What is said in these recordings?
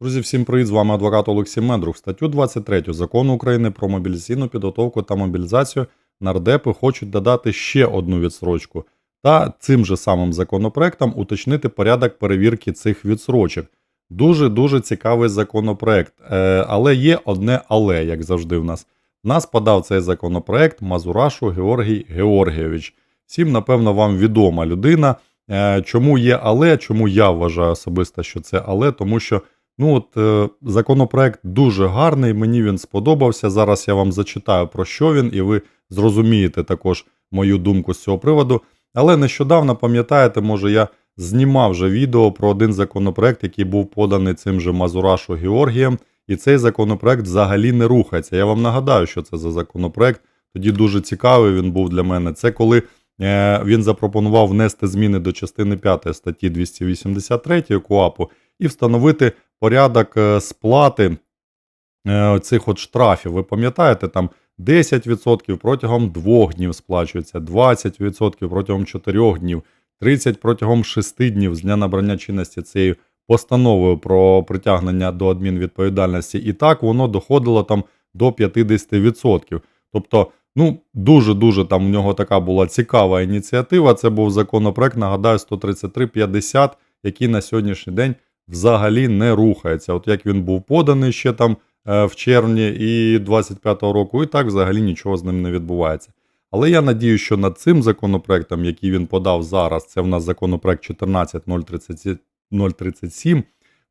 Друзі, всім привіт! З вами адвокат Олексій Мендрух. Статтю 23 закону України про мобілізаційну підготовку та мобілізацію нардепи хочуть додати ще одну відсрочку та цим же самим законопроектом уточнити порядок перевірки цих відсрочок. Дуже дуже цікавий законопроект. Е, але є одне але, як завжди, в нас. Нас подав цей законопроект Мазурашу Георгій Георгійович. Всім, напевно, вам відома людина. Е, чому є але? Чому я вважаю особисто, що це але? Тому що ну от е, законопроект дуже гарний, мені він сподобався. Зараз я вам зачитаю про що він, і ви зрозумієте також мою думку з цього приводу. Але нещодавно, пам'ятаєте, може, я знімав вже відео про один законопроект, який був поданий цим же Мазурашу Георгієм, і цей законопроект взагалі не рухається. Я вам нагадаю, що це за законопроект. Тоді дуже цікавий він був для мене. Це коли е, він запропонував внести зміни до частини 5 статті 283 КУАПу і встановити порядок е, сплати е, цих от штрафів. Ви пам'ятаєте, там 10% протягом 2 днів сплачується, 20% протягом 4 днів, 30% протягом 6 днів з дня набрання чинності цією постановою про притягнення до адмінвідповідальності. І так воно доходило там до 50%. Тобто, ну дуже-дуже там в нього така була цікава ініціатива. Це був законопроект, нагадаю, 13350, який на сьогоднішній день взагалі не рухається. От як він був поданий ще там е, в червні і 25-го року, і так взагалі нічого з ним не відбувається. Але я надію, що над цим законопроектом, який він подав зараз, це в нас законопроект 14037,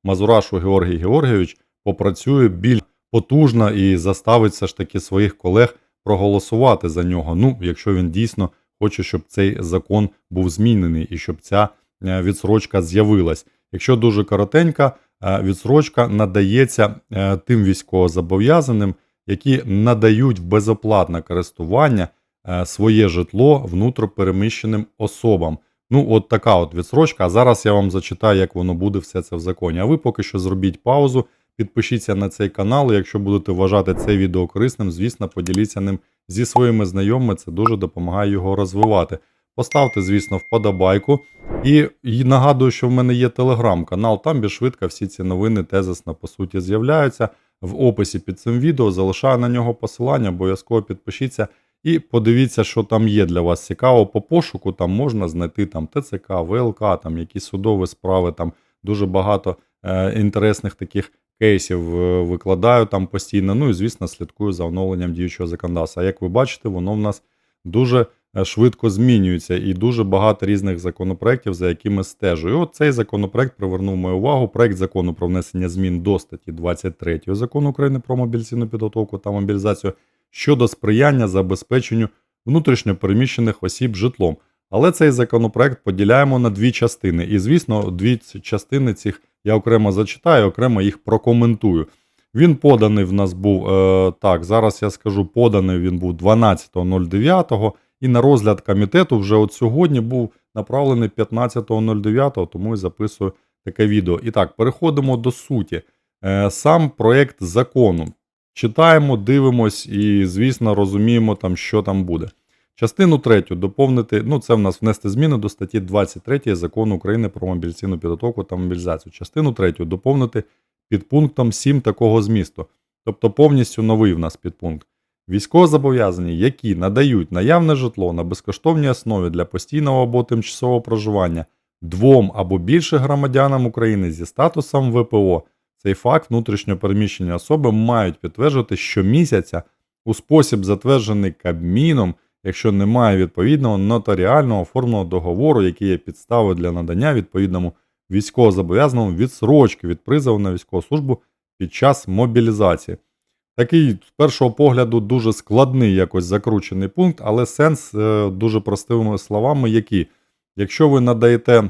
Мазурашу Георгій Георгійович попрацює більш потужно і заставить все ж таки своїх колег проголосувати за нього. Ну, якщо він дійсно хоче, щоб цей закон був змінений і щоб ця е, відсрочка з'явилась. Якщо дуже коротенька, е, відсрочка надається е, тим військовозобов'язаним, які надають в безоплатне користування е, своє житло внутріпереміщеним особам. Ну, от така от відсрочка. А зараз я вам зачитаю, як воно буде все це в законі. А ви поки що зробіть паузу, підпишіться на цей канал. і Якщо будете вважати це відео корисним, звісно, поділіться ним зі своїми знайомими. Це дуже допомагає його розвивати. Поставте, звісно, вподобайку. І, нагадую, що в мене є телеграм-канал. Там більш швидко всі ці новини тезисно по суті з'являються. В описі під цим відео залишаю на нього посилання, обов'язково підпишіться і подивіться, що там є для вас цікаво. По пошуку там можна знайти там ТЦК, ВЛК, там якісь судові справи, там дуже багато е, інтересних таких кейсів е, викладаю там постійно. Ну і звісно, слідкую за оновленням діючого законодавства. А як ви бачите, воно в нас дуже швидко змінюється і дуже багато різних законопроєктів, за якими стежу. І от цей законопроект привернув мою увагу. Проект закону про внесення змін до статті 23 закону України про мобілізаційну підготовку та мобілізацію щодо сприяння забезпеченню внутрішньопереміщених осіб житлом. Але цей законопроект поділяємо на дві частини. І, звісно, дві частини цих я окремо зачитаю, окремо їх прокоментую. Він поданий в нас був е, так. Зараз я скажу, поданий він був 12.09 і на розгляд комітету вже от сьогодні був направлений 15.09, тому і записую таке відео. І так, переходимо до суті. Е, сам проєкт закону. Читаємо, дивимось і, звісно, розуміємо, там, що там буде. Частину третю доповнити, ну це в нас внести зміни до статті 23 закону України про мобілізаційну підготовку та мобілізацію. Частину третю доповнити під пунктом 7 такого змісту. Тобто повністю новий в нас підпункт. Військовозобов'язані, які надають наявне житло на безкоштовній основі для постійного або тимчасового проживання двом або більше громадянам України зі статусом ВПО, цей факт внутрішнього переміщення особи мають підтверджувати щомісяця у спосіб, затверджений Кабміном, якщо немає відповідного нотаріального оформленого договору, який є підставою для надання відповідному військовозобов'язаному відсрочки від призову на військову службу під час мобілізації. Такий, з першого погляду, дуже складний якось закручений пункт, але сенс е, дуже простими словами, які, якщо ви надаєте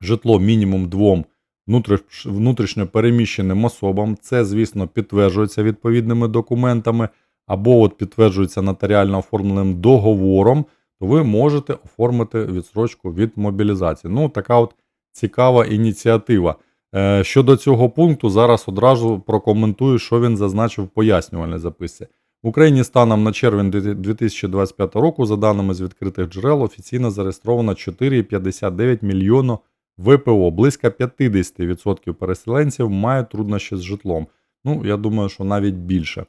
житло мінімум двом внутріш- внутрішньо переміщеним особам, це, звісно, підтверджується відповідними документами, або от підтверджується нотаріально оформленим договором, то ви можете оформити відсрочку від мобілізації. Ну, така от цікава ініціатива. Е, Щодо цього пункту, зараз одразу прокоментую, що він зазначив в пояснювальній записці. В Україні станом на червень 2025 року, за даними з відкритих джерел, офіційно зареєстровано 4,59 мільйона ВПО. Близько 50% переселенців мають труднощі з житлом. Ну, я думаю, що навіть більше.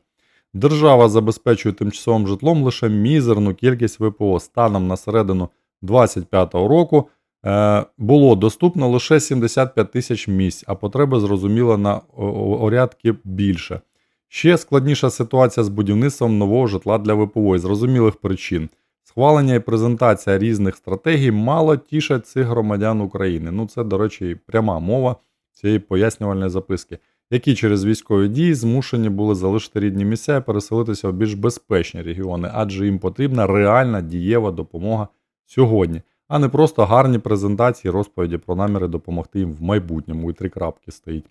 Держава забезпечує тимчасовим житлом лише мізерну кількість ВПО. Станом на середину 2025 року було доступно лише 75 тисяч місць, а потреби зрозуміло на орядки більше. Ще складніша ситуація з будівництвом нового житла для ВПО із зрозумілих причин. Схвалення і презентація різних стратегій мало тішать цих громадян України. Ну, це, до речі, пряма мова цієї пояснювальної записки, які через військові дії змушені були залишити рідні місця і переселитися в більш безпечні регіони, адже їм потрібна реальна дієва допомога сьогодні, а не просто гарні презентації, розповіді про наміри допомогти їм в майбутньому. І три крапки стоїть.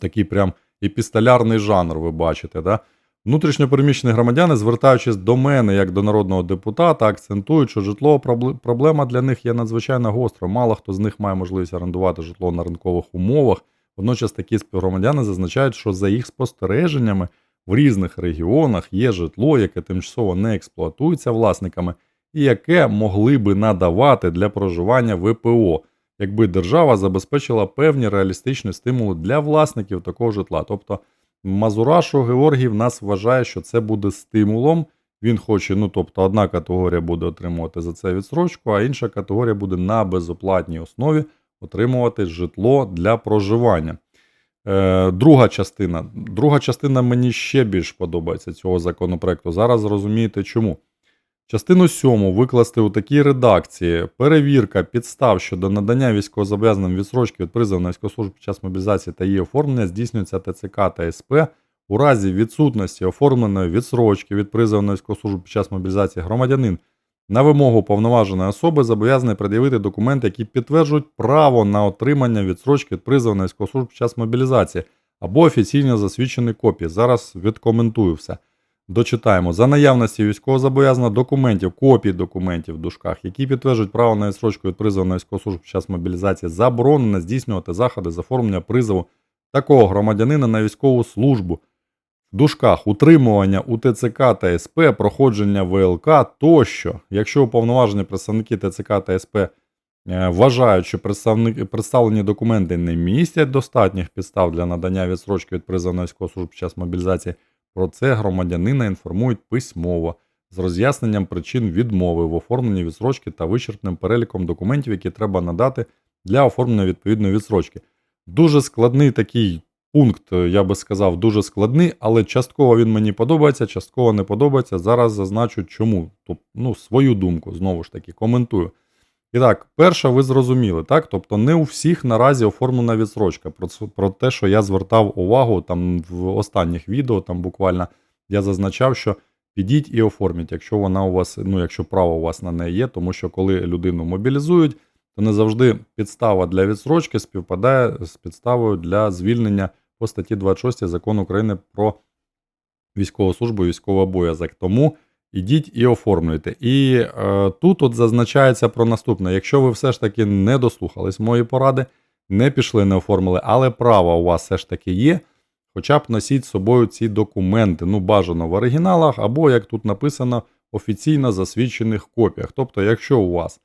Такий прям епістолярний жанр, ви бачите, да? Внутрішньопереміщені громадяни, звертаючись до мене як до народного депутата, акцентують, що житлова проблема для них є надзвичайно гостра. Мало хто з них має можливість орендувати житло на ринкових умовах. Водночас такі співгромадяни зазначають, що за їх спостереженнями в різних регіонах є житло, яке тимчасово не експлуатується власниками, і яке могли би надавати для проживання ВПО, якби держава забезпечила певні реалістичні стимули для власників такого житла. Тобто Мазурашу Георгій нас вважає, що це буде стимулом. Він хоче, ну тобто, одна категорія буде отримувати за це відсрочку, а інша категорія буде на безоплатній основі отримувати житло для проживання. Е, друга частина. Друга частина мені ще більш подобається цього законопроекту. Зараз зрозумієте чому. Частину сьому викласти у такій редакції перевірка підстав щодо надання військовозобов'язаним відсрочки від призову на військову під час мобілізації та її оформлення здійснюється ТЦК та СП у разі відсутності оформленої відсрочки від призову на військову під час мобілізації громадянин на вимогу повноваженої особи зобов'язаний пред'явити документи, які підтверджують право на отримання відсрочки від призову на військову під час мобілізації або офіційно засвідчені копії. Зараз відкоментую все. Дочитаємо. За наявності військовозобов'язаного документів, копій документів в дужках, які підтверджують право на відсрочку від призову на військову службу під час мобілізації, заборонено здійснювати заходи з оформлення призову такого громадянина на військову службу. В дужках утримування у ТЦК та СП, проходження ВЛК тощо. Якщо уповноважені представники ТЦК та СП е, вважають, що представлені документи не містять достатніх підстав для надання відсрочки від призову на військову службу під час мобілізації, про це громадянина інформують письмово з роз'ясненням причин відмови в оформленні відсрочки та вичерпним переліком документів, які треба надати для оформлення відповідної відсрочки. Дуже складний такий пункт, е, я би сказав, дуже складний, але частково він мені подобається, частково не подобається. Зараз зазначу чому. Тобто, ну, свою думку знову ж таки коментую. І так, перше, ви зрозуміли, так? Тобто не у всіх наразі оформлена відсрочка. Про, про те, що я звертав увагу там в останніх відео, там буквально я зазначав, що підіть і оформіть, якщо вона у вас, ну якщо право у вас на неї є, тому що коли людину мобілізують, то не завжди підстава для відсрочки співпадає з підставою для звільнення по статті 26 закону України про військову службу і військовий обов'язок. Тому ідіть і оформлюйте. І е, тут от зазначається про наступне: якщо ви все ж таки не дослухались мої поради, не пішли, не оформили, але право у вас все ж таки є. Хоча б носіть з собою ці документи, ну бажано в оригіналах, або, як тут написано, офіційно засвідчених копіях. Тобто, якщо у вас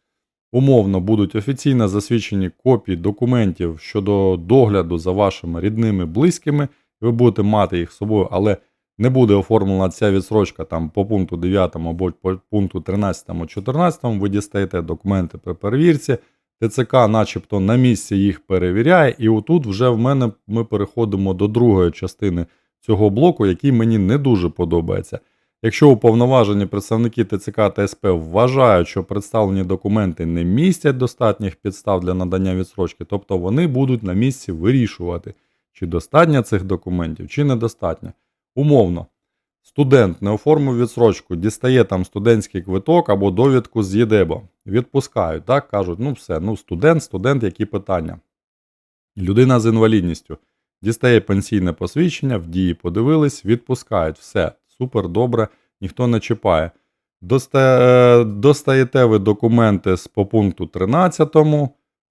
умовно будуть офіційно засвідчені копії документів щодо догляду за вашими рідними, близькими, ви будете мати їх з собою, але не буде оформлена ця відсрочка там по пункту 9 або по пункту 13 14, ви дістаєте документи при перевірці. ТЦК, начебто, на місці їх перевіряє, і отут вже в мене ми переходимо до другої частини цього блоку, який мені не дуже подобається. Якщо уповноважені представники ТЦК та СП вважають, що представлені документи не містять достатніх підстав для надання відсрочки, тобто вони будуть на місці вирішувати, чи достатньо цих документів, чи недостатньо. Умовно, студент не оформив відсрочку, дістає там студентський квиток або довідку з ЄДЕБО. Відпускають, так кажуть, ну все, ну студент, студент, які питання. Людина з інвалідністю дістає пенсійне посвідчення, в дії подивились, відпускають. Все, супер, добре, ніхто не чіпає. Доста... е, Достаєте ви документи з по пункту 13,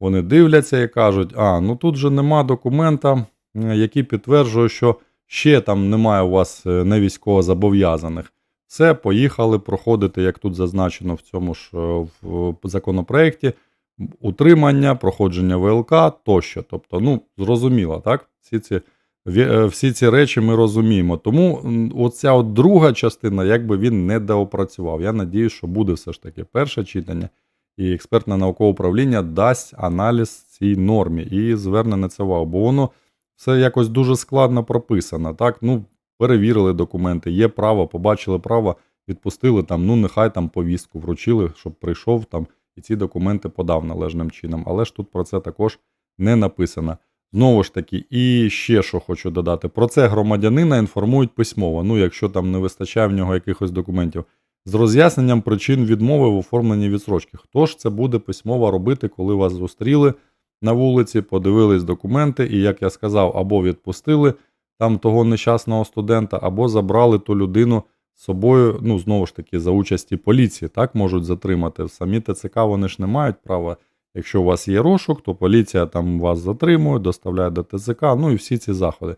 вони дивляться і кажуть: а, ну тут же нема документа, який підтверджує, що ще там немає у вас е, не військовозобов'язаних. Все, поїхали проходити, як тут зазначено в цьому ж е, в законопроекті, утримання, проходження ВЛК тощо. Тобто, ну, зрозуміло, так? Всі ці, е, всі ці речі ми розуміємо. Тому оця от друга частина, якби він не доопрацював. Я надію, що буде все ж таки перше читання, і експертне наукове управління дасть аналіз цій нормі і зверне на це увагу. Бо воно все якось дуже складно прописано. Так, ну, перевірили документи, є право, побачили право, відпустили там, ну нехай там повістку вручили, щоб прийшов там і ці документи подав належним чином. Але ж тут про це також не написано. Знову ж таки, і ще що хочу додати: про це громадянина інформують письмово. Ну, якщо там не вистачає в нього якихось документів, з роз'ясненням причин відмови в оформленні відсрочки. Хто ж це буде письмово робити, коли вас зустріли на вулиці, подивились документи, і, як я сказав, або відпустили там того нещасного студента, або забрали ту людину з собою, ну, знову ж таки, за участі поліції, так можуть затримати. Самі ТЦК вони ж не мають права. Якщо у вас є розшук, то поліція там вас затримує, доставляє до ТЦК, ну і всі ці заходи.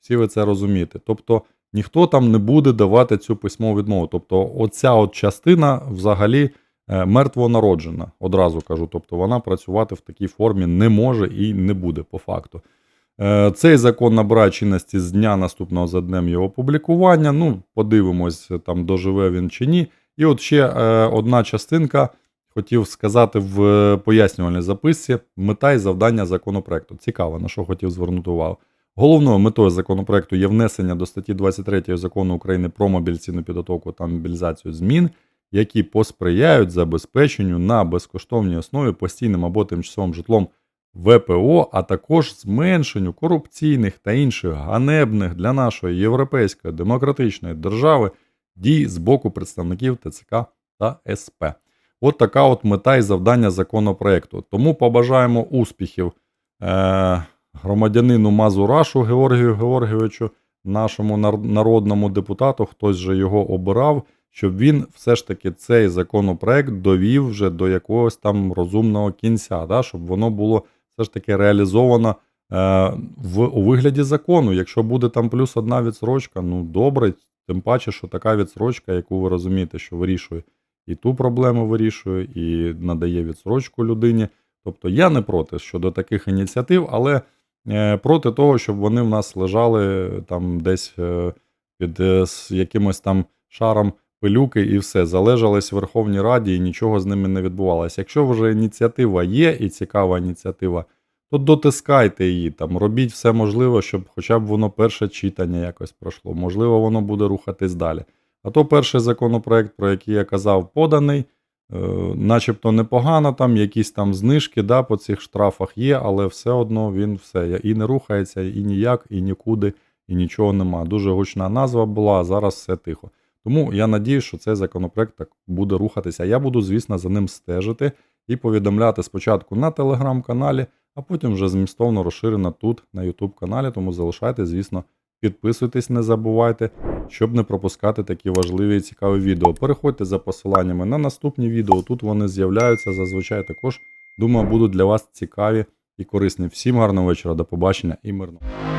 Всі ви це розумієте. Тобто ніхто там не буде давати цю письмову відмову. Тобто, оця от частина взагалі мертвонароджена, одразу кажу. Тобто вона працювати в такій формі не може і не буде по факту. Е, Цей закон набирає чинності з дня наступного за днем його опублікування. Ну, подивимось, там доживе він чи ні. І от ще е, одна частинка хотів сказати в е, пояснювальній записці мета і завдання законопроекту. Цікаво, на що хотів звернути увагу. Головною метою законопроекту є внесення до статті 23 закону України про мобілізаційну підготовку та мобілізацію змін, які посприяють забезпеченню на безкоштовній основі постійним або тимчасовим житлом ВПО, а також зменшенню корупційних та інших ганебних для нашої європейської демократичної держави дій з боку представників ТЦК та СП. От така от мета і завдання законопроекту. Тому побажаємо успіхів е- громадянину Мазурашу Георгію Георгійовичу, нашому нар- народному депутату, хтось же його обирав, щоб він все ж таки цей законопроект довів вже до якогось там розумного кінця, да? щоб воно було все ж таки реалізовано е- в, у вигляді закону. Якщо буде там плюс одна відсрочка, ну добре, тим паче, що така відсрочка, яку ви розумієте, що вирішує і ту проблему вирішує, і надає відсрочку людині. Тобто я не проти щодо таких ініціатив, але е, проти того, щоб вони в нас лежали там десь е, під е, якимось там шаром пилюки і все, залежались в Верховній Раді і нічого з ними не відбувалося. Якщо вже ініціатива є і цікава ініціатива, то дотискайте її, там, робіть все можливе, щоб хоча б воно перше читання якось пройшло. Можливо, воно буде рухатись далі. А то перший законопроект, про який я казав, поданий, е, начебто непогано, там якісь там знижки да, по цих штрафах є, але все одно він все і не рухається, і ніяк, і нікуди, і нічого нема. Дуже гучна назва була, а зараз все тихо. Тому я надію, що цей законопроект так буде рухатися. Я буду, звісно, за ним стежити і повідомляти спочатку на телеграм-каналі, а потім вже змістовно розширено тут, на YouTube каналі. Тому залишайте, звісно, підписуйтесь, не забувайте, щоб не пропускати такі важливі і цікаві відео. Переходьте за посиланнями на наступні відео. Тут вони з'являються зазвичай також. Думаю, будуть для вас цікаві і корисні. Всім гарного вечора, до побачення і мирного.